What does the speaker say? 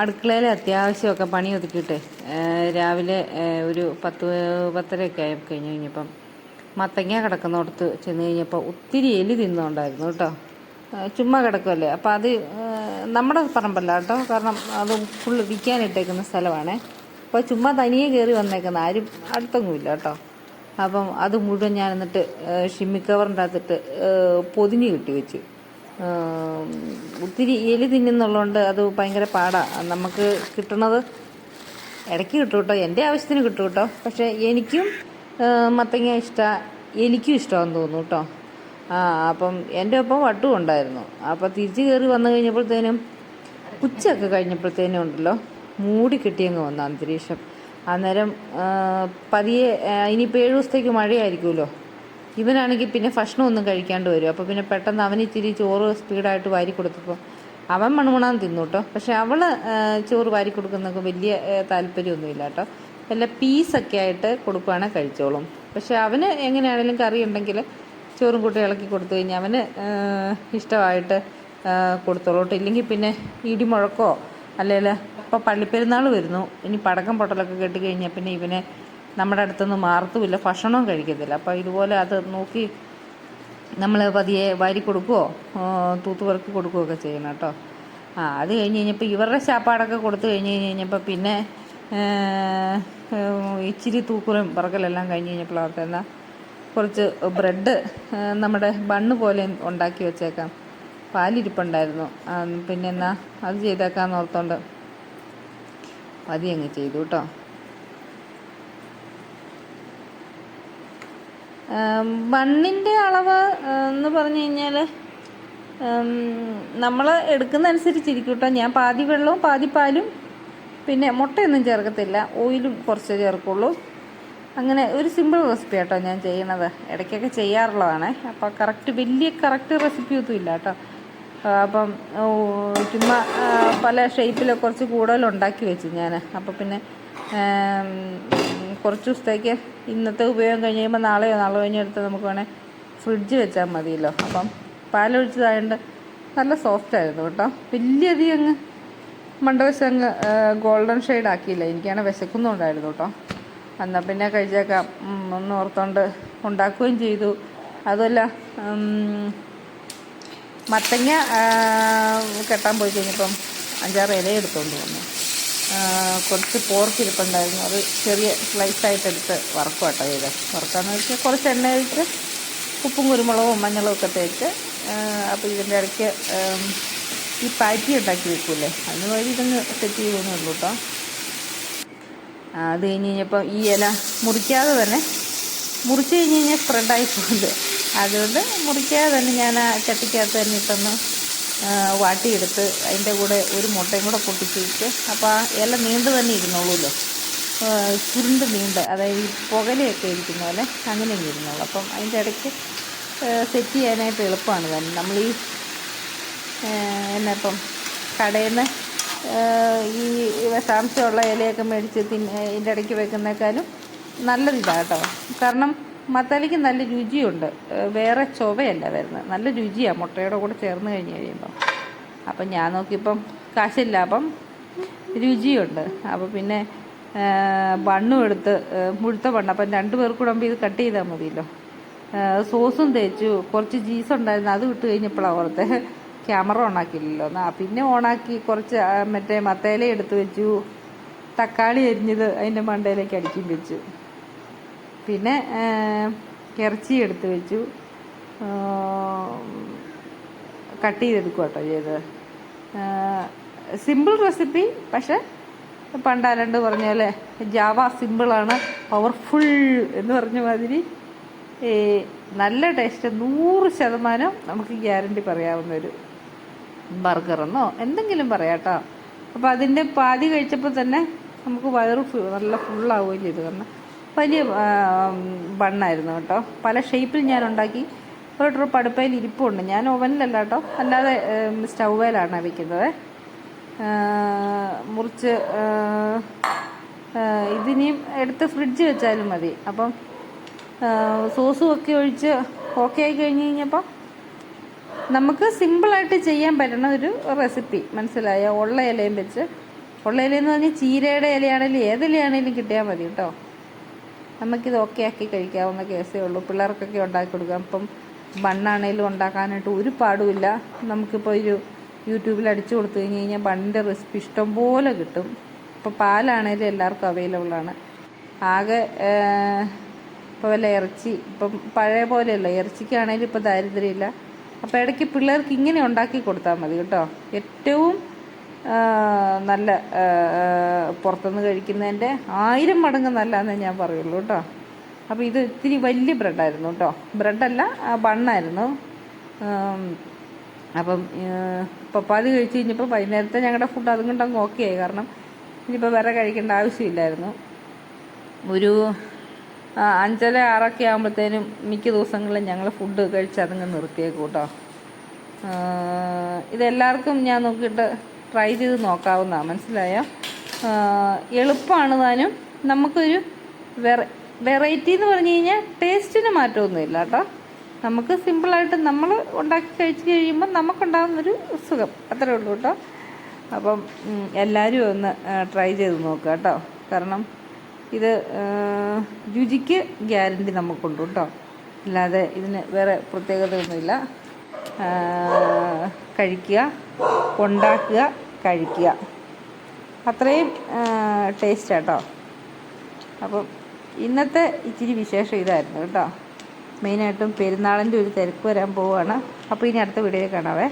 അടുക്കളയിൽ അത്യാവശ്യമൊക്കെ പണി ഒതുക്കിയിട്ട്. രാവിലെ ഒരു പത്ത് പത്തരയൊക്കെ ആയി കഴിഞ്ഞ് കഴിഞ്ഞപ്പം മത്തങ്ങ കിടക്കുന്നിടത്ത് ചെന്ന് കഴിഞ്ഞപ്പോൾ ഒത്തിരി എലി തിന്നുണ്ടായിരുന്നു കേട്ടോ. ചുമ്മാ കിടക്കുമല്ലേ അപ്പം അത് നമ്മുടെ പറമ്പല്ല കേട്ടോ. കാരണം അത് ഫുള്ള് വിൽക്കാനിട്ടേക്കുന്ന സ്ഥലമാണേ. അപ്പോൾ ചുമ്മാ തനിയെ കയറി വന്നേക്കുന്ന ആരും അടുത്തൊന്നുമില്ല കേട്ടോ. അപ്പം അത് മുഴുവൻ ഞാൻ എന്നിട്ട് ഷിമ്മി കവറിന്റെ അകത്തിട്ട് പൊതിഞ്ഞ് കെട്ടി വെച്ചു. ഒത്തിരി എലി തിന്നുന്നുള്ളതുകൊണ്ട് അത് ഭയങ്കര പാടാണ് നമുക്ക് കിട്ടണത് ഇടയ്ക്ക് കിട്ടും കേട്ടോ. എന്റെ ആവശ്യത്തിന് കിട്ടും കേട്ടോ. പക്ഷേ എനിക്കും മത്തങ്ങ ഇഷ്ടമാണ് എനിക്കും ഇഷ്ടമാണെന്ന് തോന്നുന്നു കേട്ടോ. ആ അപ്പം എന്റെ ഒപ്പം വട്ടും ഉണ്ടായിരുന്നു. അപ്പോൾ തിരിച്ച് കയറി വന്നു കഴിഞ്ഞപ്പോഴത്തേനും ഉച്ചയൊക്കെ കഴിഞ്ഞപ്പോഴത്തേനും ഉണ്ടല്ലോ മൂടി കിട്ടിയങ്ങ് വന്ന അന്തരീക്ഷം. അന്നേരം പതിയെ ഇനിയിപ്പോൾ ഏഴ് ദിവസത്തേക്ക് മഴയായിരിക്കുമല്ലോ. ഇവനാണെങ്കിൽ പിന്നെ ഭക്ഷണമൊന്നും കഴിക്കാണ്ട് വരും. അപ്പോൾ പിന്നെ പെട്ടെന്ന് അവൻ ഇത്തിരി ചോറ് സ്പീഡായിട്ട് വാരി കൊടുത്തപ്പോൾ അവൻ മണമണാന്ന് തിന്നു കേട്ടോ. പക്ഷെ അവൾ ചോറ് വാരി കൊടുക്കുന്നതൊക്കെ വലിയ താല്പര്യമൊന്നുമില്ല കേട്ടോ. വല്ല പീസൊക്കെ ആയിട്ട് കൊടുക്കുകയാണെങ്കിൽ കഴിച്ചോളും. പക്ഷെ അവന് എങ്ങനെയാണെങ്കിലും കറി ഉണ്ടെങ്കിൽ ചോറും കൂട്ടി ഇളക്കി കൊടുത്തു കഴിഞ്ഞാൽ അവന് ഇഷ്ടമായിട്ട് കൊടുത്തോളൂട്ടോ ഇല്ലെങ്കിൽ പിന്നെ ഇടിമുഴക്കോ അല്ലെങ്കിൽ ഇപ്പോൾ പള്ളിപ്പെരുന്നാൾ വരുന്നു. ഇനി പടക്കം പൊട്ടലൊക്കെ കെട്ടി കഴിഞ്ഞാൽ പിന്നെ ഇവനെ നമ്മുടെ അടുത്തൊന്നും മാറത്തുമില്ല ഭക്ഷണവും കഴിക്കത്തില്ല. അപ്പോൾ ഇതുപോലെ അത് നോക്കി നമ്മൾ പതിയെ വാരി കൊടുക്കുവോ? തൂത്തുപെറുക്കി കൊടുക്കുകയൊക്കെ ചെയ്യണം കേട്ടോ. ആ അത് കഴിഞ്ഞ് കഴിഞ്ഞപ്പോൾ ഇവരുടെ ശാപ്പാടൊക്കെ കൊടുത്തു കഴിഞ്ഞ് കഴിഞ്ഞ് കഴിഞ്ഞപ്പോൾ പിന്നെ ഇച്ചിരി തൂക്കുറയും പറക്കലെല്ലാം കഴിഞ്ഞ് കഴിഞ്ഞപ്പോഴത്തേന്നാ കുറച്ച് ബ്രെഡ് നമ്മുടെ ബണ്ണ് പോലെ ഉണ്ടാക്കി വെച്ചേക്കാം. പാലിരിപ്പുണ്ടായിരുന്നു. പിന്നെ എന്നാ അത് ചെയ്തേക്കാമെന്ന് ഓർത്തോണ്ട് പതിയങ്ങ് ചെയ്തു കേട്ടോ. ബണ്ണിന്റെ അളവ് എന്ന് പറഞ്ഞു കഴിഞ്ഞാൽ നമ്മൾ എടുക്കുന്ന അനുസരിച്ചിരിക്കും കേട്ടോ ഞാൻ പാതി വെള്ളവും പാതി പാലും പിന്നെ മുട്ടയൊന്നും ചേർക്കത്തില്ല. ഓയിലും കുറച്ച് ചേർക്കുള്ളൂ. അങ്ങനെ ഒരു സിമ്പിൾ റെസിപ്പി കേട്ടോ ഞാൻ ചെയ്യണത്. ഇടയ്ക്കൊക്കെ ചെയ്യാറുള്ളതാണ്. അപ്പോൾ കറക്റ്റ് വലിയ കറക്റ്റ് റെസിപ്പി ഒന്നും ഇല്ല കേട്ടോ. അപ്പം ചുമ്മാ പല ഷേപ്പിൽ കുറച്ച് കൂടുതൽ ഉണ്ടാക്കി വെച്ചു ഞാൻ അപ്പോൾ പിന്നെ കുറച്ച് ദിവസത്തേക്ക് ഇന്നത്തെ ഉപയോഗം കഴിഞ്ഞ് കഴിയുമ്പോൾ നാളെയോ നാളെ കഴിഞ്ഞെടുത്ത് നമുക്ക് വേണേൽ ഫ്രിഡ്ജ് വെച്ചാൽ മതിയല്ലോ. അപ്പം പാലൊഴിച്ചതായതുകൊണ്ട് നല്ല സോഫ്റ്റ് ആയിരുന്നു കേട്ടോ. വലിയധികം അങ്ങ് മണ്ടവശം അങ്ങ് ഗോൾഡൻ ഷെയ്ഡ് ആക്കിയില്ല. എനിക്കാണ് വിശക്കുന്നുണ്ടായിരുന്നു കേട്ടോ. എന്നാൽ പിന്നെ കഴിച്ചേക്കാം. ഒന്ന് ഓർത്തോണ്ട് ഉണ്ടാക്കുകയും ചെയ്തു. അതുമല്ല മത്തങ്ങ കെട്ടാൻ പോയി കഴിഞ്ഞപ്പം അഞ്ചാറ് ഇല എടുത്തുകൊണ്ട് വന്നു. കുറച്ച് പോർക്ക് ഇരിപ്പുണ്ടായിരുന്നു. അത് ചെറിയ സ്ലൈസായിട്ടെടുത്ത് വറക്കും കേട്ടോ ചെയ്ത്. വറക്കാന്ന് വെച്ചാൽ കുറച്ച് എണ്ണ ഒഴിച്ച് ഉപ്പും കുരുമുളകും മഞ്ഞളും ഒക്കെ തേച്ച് അപ്പോൾ ഇതിന്റെ ഇടയ്ക്ക് ഈ പാറ്റി ഉണ്ടാക്കി വെക്കൂലേ? അതിന് വഴി ഇതൊന്ന് സെറ്റ് ചെയ്യുമെന്നേ ഉള്ളൂ കേട്ടോ അത് കഴിഞ്ഞ് കഴിഞ്ഞപ്പോൾ ഈ ഇല മുറിക്കാതെ തന്നെ മുറിച്ച് കഴിഞ്ഞ് കഴിഞ്ഞാൽ സ്പ്രെഡായി പോകുന്നത് അതുകൊണ്ട് മുറിക്കാതെ തന്നെ ഞാൻ ആ ചട്ടിക്കകത്ത് തന്നെ ഇട്ടൊന്ന് വാട്ടിയെടുത്ത് അതിന്റെ കൂടെ ഒരു മുട്ടയും കൂടെ പൊട്ടിച്ച് വെച്ച്. അപ്പോൾ ആ ഇല നീണ്ടു തന്നെ ഇരുന്നോളൂല്ലോ. ചുരുണ്ട് നീണ്ട്. അതായത് ഈ പുകലയൊക്കെ ഇരിക്കുന്ന പോലെ അങ്ങനെ അങ്ങ് ഇരുന്നോളൂ. അപ്പം അതിന്റെ ഇടയ്ക്ക് സെറ്റ് ചെയ്യാനായിട്ട് എളുപ്പമാണ് തന്നെ നമ്മൾ ഈ എന്നാ ഇപ്പം കടയിൽ നിന്ന് ഈ വിഷാംശമുള്ള ഇലയൊക്കെ മേടിച്ച് തിന്ന് ഇതിന്റെ ഇടയ്ക്ക് വെക്കുന്നേക്കാളും നല്ലതിതാണ് കേട്ടോ കാരണം മത്തലിക്ക് നല്ല രുചിയുണ്ട്. വേറെ ചൊവയല്ല വരുന്നത്. നല്ല രുചിയാണ് മുട്ടയുടെ കൂടെ ചേർന്ന് കഴിഞ്ഞ് കഴിയുമ്പം. അപ്പം ഞാൻ നോക്കിയപ്പം കാശില്ല അപ്പം രുചിയുണ്ട്. അപ്പോൾ പിന്നെ ബണ്ണും എടുത്ത് മുഴുത്ത ബണ്ണ് അപ്പം രണ്ട് പേർക്കൂടെ ആകുമ്പോൾ ഇത് കട്ട് ചെയ്താൽ മതിയല്ലോ. സോസും തേച്ചു. കുറച്ച് ജീസ് ഉണ്ടായിരുന്നു. അത് വിട്ട് കഴിഞ്ഞപ്പോഴാണ് ഓർത്തെ. ക്യാമറ ഓണാക്കിയില്ലല്ലോ. എന്നാ പിന്നെ ഓണാക്കി കുറച്ച് മറ്റേ മത്തേല എടുത്ത് വെച്ചു. തക്കാളി അരിഞ്ഞത് അതിന്റെ മണ്ടയിലേക്ക് അടുക്കി വെച്ചു. പിന്നെ ഇറച്ചി എടുത്ത് വെച്ചു. കട്ട് ചെയ്തെടുക്കുക കേട്ടോ ചെയ്തത്. സിമ്പിൾ റെസിപ്പി പക്ഷെ പണ്ടാരണ്ട് പറഞ്ഞ പോലെ ജാവ സിമ്പിളാണ് പവർഫുൾ എന്ന് പറഞ്ഞ മാതിരി. നല്ല ടേസ്റ്റ് നൂറ് ശതമാനം നമുക്ക് ഗ്യാരണ്ടി പറയാവുന്ന ഒരു ബർഗറെന്നോ എന്തെങ്കിലും പറയാട്ടോ അപ്പോൾ അതിന്റെ പാതി കഴിച്ചപ്പോൾ തന്നെ നമുക്ക് വയറ് നല്ല ഫുള്ളാവുകയും ചെയ്തു. കാരണം വലിയ ബണ്ണായിരുന്നു കേട്ടോ. പല ഷേപ്പിൽ ഞാൻ ഉണ്ടാക്കി ഒരു ട്രിപ്പ് അടുപ്പയിൽ ഇരിപ്പുണ്ട്. ഞാൻ ഓവനിലല്ല കേട്ടോ. അല്ലാതെ സ്റ്റൗവേലാണ് വയ്ക്കുന്നത് മുറിച്ച് ഇതിനിയും എടുത്ത് ഫ്രിഡ്ജ് വെച്ചാലും മതി. അപ്പം സോസും ഒക്കെ ഒഴിച്ച് ഓക്കെ ആയി കഴിഞ്ഞ് കഴിഞ്ഞപ്പോൾ നമുക്ക് സിമ്പിളായിട്ട് ചെയ്യാൻ പറ്റുന്ന ഒരു റെസിപ്പി മനസ്സിലായ? ഉള്ള ഇലയും വെച്ച്. ഉള്ള ഇലയെന്ന് പറഞ്ഞാൽ ചീരയുടെ ഇലയാണെങ്കിലും ഏത് ഇലയാണെങ്കിലും കിട്ടിയാൽ മതി കേട്ടോ. നമുക്കിത് ഓക്കെ ആക്കി കഴിക്കാവുന്ന കേസേ ഉള്ളൂ. പിള്ളേർക്കൊക്കെ ഉണ്ടാക്കി കൊടുക്കാം. ഇപ്പം ബണ്ണാണേലും ഉണ്ടാക്കാനായിട്ട് ഒരു പാടുമില്ല നമുക്കിപ്പോൾ ഒരു യൂട്യൂബിൽ അടിച്ചു കൊടുത്തു കഴിഞ്ഞ് കഴിഞ്ഞാൽ ബണ്ണിന്റെ റെസിപ്പി ഇഷ്ടം പോലെ കിട്ടും. ഇപ്പോൾ പാലാണേലും എല്ലാവർക്കും അവൈലബിൾ ആണ്. ആകെ ഇപ്പോൾ വല്ല ഇറച്ചി ഇപ്പം പഴയ പോലെയല്ല. ഇറച്ചിക്കാണേലും ഇപ്പോൾ ദാരിദ്ര്യമില്ല. അപ്പോൾ ഇടയ്ക്ക് പിള്ളേർക്ക് ഇങ്ങനെ ഉണ്ടാക്കി കൊടുത്താൽ മതി കേട്ടോ. ഏറ്റവും നല്ല പുറത്തുനിന്ന് കഴിക്കുന്നതിന്റെ ആയിരം മടങ്ങ് നല്ലതെന്നേ ഞാൻ പറയുള്ളൂ കേട്ടോ. അപ്പോൾ ഇത് ഇത്തിരി വലിയ ബ്രെഡായിരുന്നു കേട്ടോ. ബ്രെഡല്ല ബണ്ണായിരുന്നു. അപ്പം പപ്പാതി കഴിച്ച് കഴിഞ്ഞപ്പോൾ വൈകുന്നേരത്തെ ഞങ്ങളുടെ ഫുഡ് അതും കൊണ്ട് അങ്ങ് ഓക്കെ ആയി. കാരണം ഇനിയിപ്പോൾ വേറെ കഴിക്കേണ്ട ആവശ്യമില്ലായിരുന്നു. ഒരു അഞ്ചര ആറൊക്കെ ആകുമ്പോഴത്തേനും മിക്ക ദിവസങ്ങളിലും ഞങ്ങൾ ഫുഡ് കഴിച്ച് അതങ്ങ് നിർത്തിയേക്കും കേട്ടോ. ഇതെല്ലാവർക്കും ഞാൻ നോക്കിയിട്ട് ട്രൈ ചെയ്ത് നോക്കാവുന്നതാണ് മനസ്സിലായ? എളുപ്പമാണ് താനും നമുക്കൊരു വെറ വെറൈറ്റി എന്ന് പറഞ്ഞു കഴിഞ്ഞാൽ ടേസ്റ്റിന് മാറ്റമൊന്നുമില്ല കേട്ടോ. നമുക്ക് സിമ്പിളായിട്ട് നമ്മൾ ഉണ്ടാക്കി കഴിച്ച് കഴിയുമ്പോൾ നമുക്കുണ്ടാകുന്നൊരു സുഖം. അത്രേ ഉള്ളൂ കേട്ടോ. അപ്പം എല്ലാവരും ഒന്ന് ട്രൈ ചെയ്ത് നോക്കുക കേട്ടോ. കാരണം ഇത് രുചിക്ക് ഗ്യാരണ്ടി നമുക്കുണ്ട് കേട്ടോ. അല്ലാതെ ഇതിന് വേറെ പ്രത്യേകതയൊന്നുമില്ല. കഴിക്കുക ഉണ്ടാക്കുക കഴിക്കുക. അത്രയും ടേസ്റ്റ് കേട്ടോ അപ്പം ഇന്നത്തെ ഇച്ചിരി വിശേഷം ഇതായിരുന്നു കേട്ടോ മെയിനായിട്ടും പെരുന്നാളിന്റെ ഒരു തിരക്ക് വരാൻ പോവുകയാണ് അപ്പോൾ ഇനി അടുത്ത വീഡിയോയിൽ കാണാവേ.